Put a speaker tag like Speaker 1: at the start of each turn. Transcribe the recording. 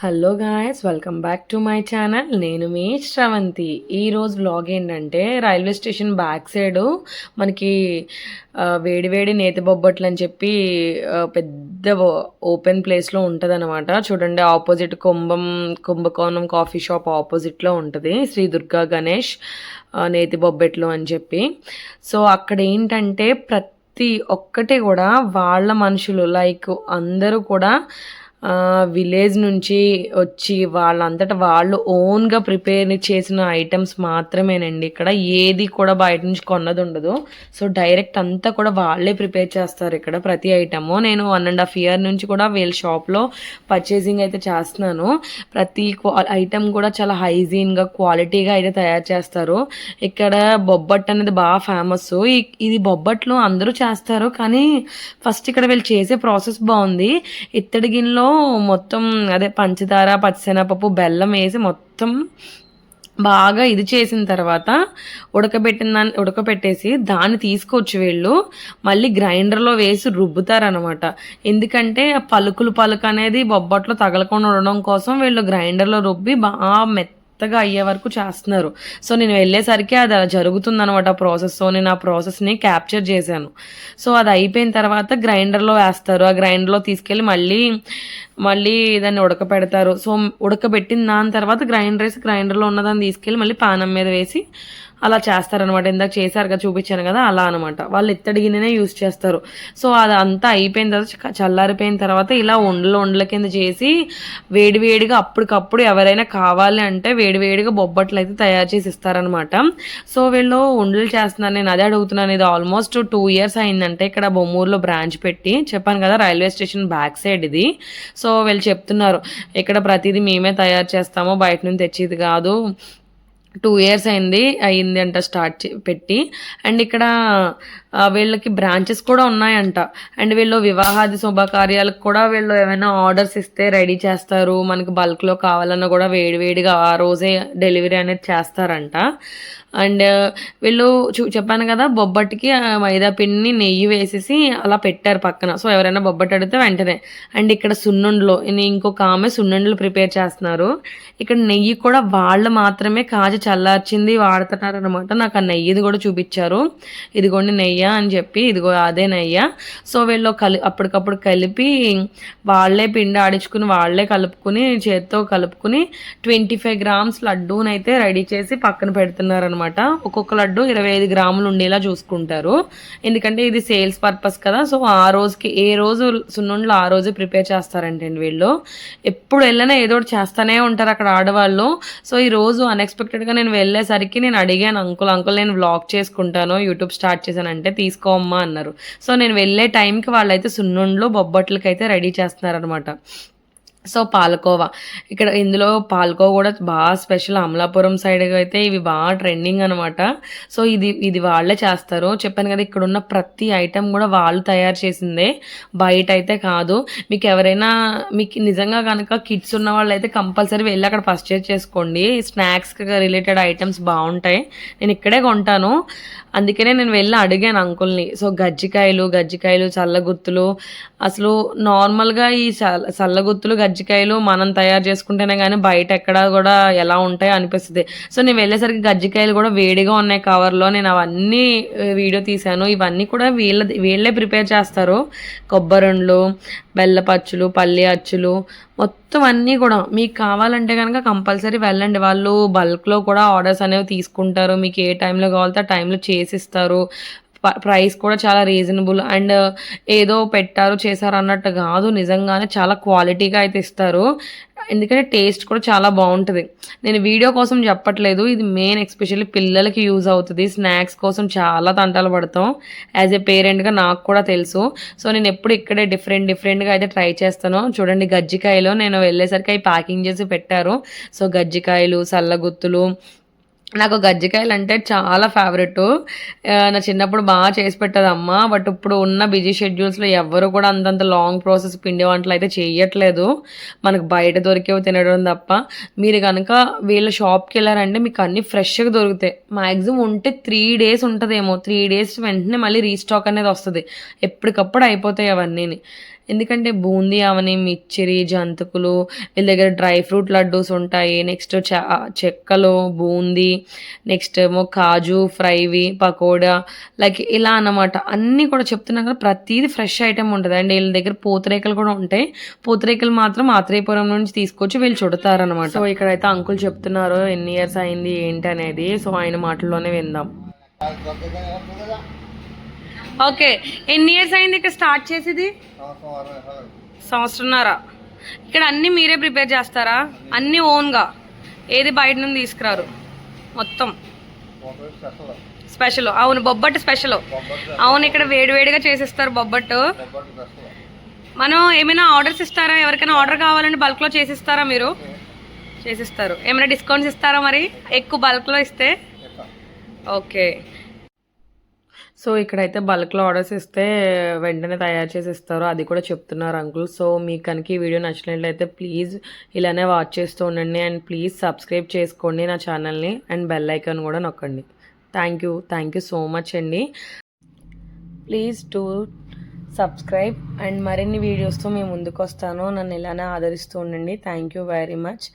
Speaker 1: Hello guys welcome back to my channel నేను మీ శ్రవంతి. ఈరోజు వ్లాగ్ ఏంటంటే రైల్వే స్టేషన్ బ్యాక్ సైడు మనకి వేడివేడి నేతి బొబ్బట్లు అని చెప్పి పెద్ద ఓపెన్ ప్లేస్లో ఉంటుంది అనమాట చూడండి ఆపోజిట్ కుంభం కుంభకోణం కాఫీ షాప్ ఆపోజిట్లో ఉంటుంది. శ్రీ దుర్గా గణేష్ నేతి బొబ్బెట్లు అని చెప్పి. సో అక్కడ ఏంటంటే ప్రతి ఒక్కటి కూడా వాళ్ళ మనుషులు లైక్ అందరూ కూడా విలేజ్ నుంచి వచ్చి వాళ్ళంతట వాళ్ళు ఓన్గా ప్రిపేర్ చేసిన ఐటమ్స్ మాత్రమేనండి. ఇక్కడ ఏది కూడా బయట నుంచి కొన్నది ఉండదు. సో డైరెక్ట్ అంతా కూడా వాళ్ళే ప్రిపేర్ చేస్తారు ఇక్కడ ప్రతి ఐటము నేను వన్ అండ్ హాఫ్ ఇయర్ నుంచి కూడా వీళ్ళ షాప్లో పర్చేసింగ్ అయితే చేస్తున్నాను. ప్రతి ఐటమ్ కూడా చాలా హైజీన్గా క్వాలిటీగా అయితే తయారు చేస్తారు. ఇక్కడ బొబ్బట్ అనేది బాగా ఫేమస్ ఇది బొబ్బట్లు అందరూ చేస్తారు. కానీ ఫస్ట్ ఇక్కడ వీళ్ళు చేసే ప్రాసెస్ బాగుంది. ఇత్తడి గిన్నెలో మొత్తం అదే పంచదార పచ్చిశనగపప్పు బెల్లం వేసి మొత్తం బాగా ఇది చేసిన తర్వాత ఉడకబెట్టిన దాన్ని ఉడకబెట్టేసి దాన్ని తీసుకొచ్చి వీళ్ళు. మళ్ళీ గ్రైండర్లో వేసి రుబ్బుతారనమాట ఎందుకంటే పలుకులు పలుకు అనేది బొబ్బట్లో తగలకుండా ఉండడం కోసం వీళ్ళు గ్రైండర్లో రుబ్బి బాగా మెత్త మెత్తగా అయ్యే వరకు చేస్తున్నారు. సో నేను వెళ్ళేసరికి అది అలా జరుగుతుంది అనమాట ప్రాసెస్ సో నేను ఆ ప్రాసెస్ని క్యాప్చర్ చేశాను. సో అది అయిపోయిన తర్వాత గ్రైండర్లో వేస్తారు. ఆ గ్రైండర్లో తీసుకెళ్ళి మళ్ళీ మళ్ళీ దాన్ని ఉడకపెడతారు. సో ఉడకబెట్టిన దాని తర్వాత గ్రైండర్ వేసి గ్రైండర్లో ఉన్నదాన్ని తీసుకెళ్ళి మళ్ళీ పానం మీద వేసి అలా చేస్తారనమాట. ఇందాక చేశారుగా చూపించాను కదా అలా అనమాట. వాళ్ళు ఇత్తడి గిన్నెనే యూస్ చేస్తారు. సో అది అంతా అయిపోయిన తర్వాత చ- చల్లారిపోయిన తర్వాత ఇలా ఉండలు ఉండల కింద చేసి వేడివేడిగా అప్పటికప్పుడు ఎవరైనా కావాలి అంటే వేడివేడిగా బొబ్బట్లు అయితే తయారు చేసి ఇస్తారనమాట. సో వీళ్ళు ఉండలు చేస్తున్నారు. నేను అదే అడుగుతున్నాను. ఇది ఆల్మోస్ట్ టూ ఇయర్స్ అయిందంటే ఇక్కడ బొమ్మూరులో బ్రాంచ్ పెట్టి చెప్పాను కదా రైల్వే స్టేషన్ బ్యాక్ సైడ్ ఇది. సో వీళ్ళు చెప్తున్నారు. ఇక్కడ ప్రతిదీ మేమే తయారు చేస్తాము. బయట నుంచి తెచ్చేది కాదు. టూ ఇయర్స్ అయింది అయింది అంట స్టార్ట్ పెట్టి. అండ్ ఇక్కడ వీళ్ళకి బ్రాంచెస్ కూడా ఉన్నాయంట. అండ్ వీళ్ళు వివాహాది శుభకార్యాలకు కూడా వీళ్ళు ఏమైనా ఆర్డర్స్ ఇస్తే రెడీ చేస్తారు. మనకి బల్క్లో కావాలన్నా కూడా వేడివేడిగా ఆ రోజే డెలివరీ అనేది చేస్తారంట. అండ్ వీళ్ళు చూ చెప్పాను కదా బొబ్బట్టికి ఆ మైదా పిండిని నెయ్యి వేసేసి అలా పెట్టారు పక్కన. సో ఎవరైనా బొబ్బట్టు అడిగితే వెంటనే. అండ్ ఇక్కడ సున్నుండలు ఇంకొక ఆమె సున్నుండలు ప్రిపేర్ చేస్తున్నారు. ఇక్కడ నెయ్యి కూడా వాళ్ళు మాత్రమే కాచి చల్లార్చింది వాడుతున్నారు అనమాట నాకు ఆ నెయ్యిది కూడా చూపించారు. ఇదిగోండి నెయ్య అని చెప్పి ఇదిగో అదే నెయ్య. సో వీళ్ళు కలి అప్పటికప్పుడు కలిపి వాళ్ళే పిండి ఆడించుకుని వాళ్ళే కలుపుకుని చేత్తో కలుపుకుని ట్వంటీ ఫైవ్ గ్రామ్స్ లడ్డూని అయితే రెడీ చేసి పక్కన పెడుతున్నారు అనమాట ఒక్కొక్క లడ్డు ఇరవై ఐదు గ్రాములు ఉండేలా చూసుకుంటారు. ఎందుకంటే ఇది సేల్స్ పర్పస్ కదా. సో ఆ రోజుకి ఏ రోజు సున్నుండలు ఆ రోజే ప్రిపేర్ చేస్తారంటండి వీళ్ళు. ఎప్పుడు వెళ్ళినా ఏదో ఒకటి చేస్తూనే ఉంటారు అక్కడ ఆడవాళ్ళు. సో ఈ రోజు అన్ఎక్స్పెక్టెడ్గా నేను వెళ్ళేసరికి నేను అడిగాను అంకుల్ అంకుల్ నేను వ్లాగ్ చేసుకుంటాను యూట్యూబ్ స్టార్ట్ చేశానంటే తీసుకోమ్మా అన్నారు. సో నేను వెళ్ళే టైంకి వాళ్ళైతే సున్నుండ్లు బొబ్బట్లకి అయితే రెడీ చేస్తున్నారనమాట సో పాలకోవా. ఇక్కడ ఇందులో పాలకోవా కూడా బాగా స్పెషల్. అమలాపురం సైడ్ అయితే ఇవి బాగా ట్రెండింగ్ అనమాట సో ఇది ఇది వాళ్ళే చేస్తారు. చెప్పాను కదా ఇక్కడ ఉన్న ప్రతి ఐటెం కూడా వాళ్ళు తయారు చేసిందే. బయట అయితే కాదు. మీకు ఎవరైనా మీకు నిజంగా కనుక కిడ్స్ ఉన్న వాళ్ళు అయితే కంపల్సరీ వెళ్ళి అక్కడ పర్చేజ్ చేసుకోండి. స్నాక్స్కి రిలేటెడ్ ఐటమ్స్ బాగుంటాయి. నేను ఇక్కడే కొంటాను. అందుకనే నేను వెళ్ళి అడిగాను అంకుల్ని. సో గజ్జికాయలు గజ్జికాయలు చల్లగుత్తులు అసలు నార్మల్గా ఈ చల్ల చల్లగుత్తులు గజ్జికాయలు మనం తయారు చేసుకుంటేనే కానీ బయట ఎక్కడ కూడా ఎలా ఉంటాయో అనిపిస్తుంది. సో నేను వెళ్ళేసరికి గజ్జికాయలు కూడా వేడిగా ఉన్నాయి కవర్లో. నేను అవన్నీ వీడియో తీశాను. ఇవన్నీ కూడా వీళ్ళ వీళ్ళే ప్రిపేర్ చేస్తారు. కొబ్బరుండ్లు బెల్లపచ్చులు పల్లి అచ్చులు మొత్తం అన్నీ కూడా. మీకు కావాలంటే కనుక కంపల్సరీ వెళ్ళండి. వాళ్ళు బల్క్లో కూడా ఆర్డర్స్ అనేవి తీసుకుంటారు. మీకు ఏ టైంలో కావాలితే ఆ టైంలో చేసిస్తారు. ప్రైస్ కూడా చాలా రీజనబుల్. అండ్ uh, ఏదో పెట్టారు చేశారు అన్నట్టు కాదు. నిజంగానే చాలా క్వాలిటీగా అయితే ఇస్తారు. ఎందుకంటే టేస్ట్ కూడా చాలా బాగుంటుంది. నేను వీడియో కోసం చెప్పట్లేదు. ఇది మెయిన్ ఎస్పెషల్లీ పిల్లలకి యూజ్ అవుతుంది. స్నాక్స్ కోసం చాలా తంటాలు పడతాం. యాజ్ ఏ పేరెంట్గా నాకు కూడా తెలుసు. సో నేను ఎప్పుడు ఇక్కడే డిఫరెంట్ డిఫరెంట్గా అయితే ట్రై చేస్తాను. చూడండి గజ్జికాయలు నేను వెళ్ళేసరికి అవి ప్యాకింగ్ చేసి పెట్టారు. సో గజ్జికాయలు సల్లగుత్తులు నాకు గజ్జికాయలు అంటే చాలా ఫేవరెట్. నా చిన్నప్పుడు బాగా చేసి పెట్టదు అమ్మ బట్ ఇప్పుడు ఉన్న బిజీ షెడ్యూల్స్లో ఎవ్వరు కూడా అంతంత లాంగ్ ప్రాసెస్ పిండి వంటలు అయితే చేయట్లేదు మనకు బయట దొరికేవి తినడం తప్ప. మీరు కనుక వీళ్ళ షాప్కి వెళ్ళారంటే మీకు అన్నీ ఫ్రెష్గా దొరుకుతాయి. మ్యాక్సిమం ఉంటే త్రీ డేస్ ఉంటుందేమో. త్రీ డేస్ వెంటనే మళ్ళీ రీస్టాక్ అనేది వస్తుంది. ఎప్పటికప్పుడు అయిపోతాయి అవన్నీ ఎందుకంటే బూందీ అవని మిక్చరి జంతుకులు వీళ్ళ దగ్గర డ్రై ఫ్రూట్ లడ్డూస్ ఉంటాయి. నెక్స్ట్ చ చెక్కలు బూందీ నెక్స్ట్ ఏమో కాజు ఫ్రైవి పకోడా లైక్ ఇలా అన్నమాట. అన్నీ కూడా చెప్తున్నా కదా ప్రతిదీ ఫ్రెష్ ఐటెం ఉంటుంది. అండ్ వీళ్ళ దగ్గర పూతరేకలు కూడా ఉంటాయి. పూతరేకలు మాత్రం ఆత్రేయపురం నుంచి తీసుకొచ్చి వీళ్ళు చుడతారనమాట సో ఇక్కడైతే అంకుల్ చెప్తున్నారు ఎన్ని ఇయర్స్ అయింది ఏంటి అనేది సో ఆయన మాటల్లోనే విందాం. ఓకే. ఎన్ని ఇయర్స్ అయింది ఇక్కడ స్టార్ట్ చేసేది? సంవత్సరంన్నర. ఇక్కడ అన్నీ మీరే ప్రిపేర్ చేస్తారా? అన్నీ ఓన్గా. ఏది బయట నుండి తీసుకురారు? మొత్తం. స్పెషల్. అవును బొబ్బట్టు స్పెషల్. అవును ఇక్కడ వేడివేడిగా చేసిస్తారు బొబ్బట్టు. మనం ఏమైనా ఆర్డర్స్ ఇస్తారా? ఎవరికైనా ఆర్డర్ కావాలంటే బల్క్లో చేసిస్తారా మీరు? చేసిస్తారు. ఏమైనా డిస్కౌంట్స్ ఇస్తారా మరి? ఎక్కువ బల్క్లో ఇస్తే? ఓకే. సో ఇక్కడైతే బల్క్లో ఆర్డర్స్ ఇస్తే వెంటనే తయారు చేసి ఇస్తారు. అది కూడా చెప్తున్నారు అంకుల్. సో మీకు కనుక ఈ వీడియో నచ్చినట్లయితే ప్లీజ్ ఇలానే వాచ్ చేస్తూ ఉండండి. అండ్ ప్లీజ్ సబ్స్క్రైబ్ చేసుకోండి నా ఛానల్ని. అండ్ బెల్ ఐకాన్ కూడా నొక్కండి. Thank you. Thank you so much అండి. Please to subscribe. అండ్ మరిన్ని వీడియోస్తో మేము ముందుకు వస్తాను నన్ను ఇలానే ఆదరిస్తూ ఉండండి. Thank you very much.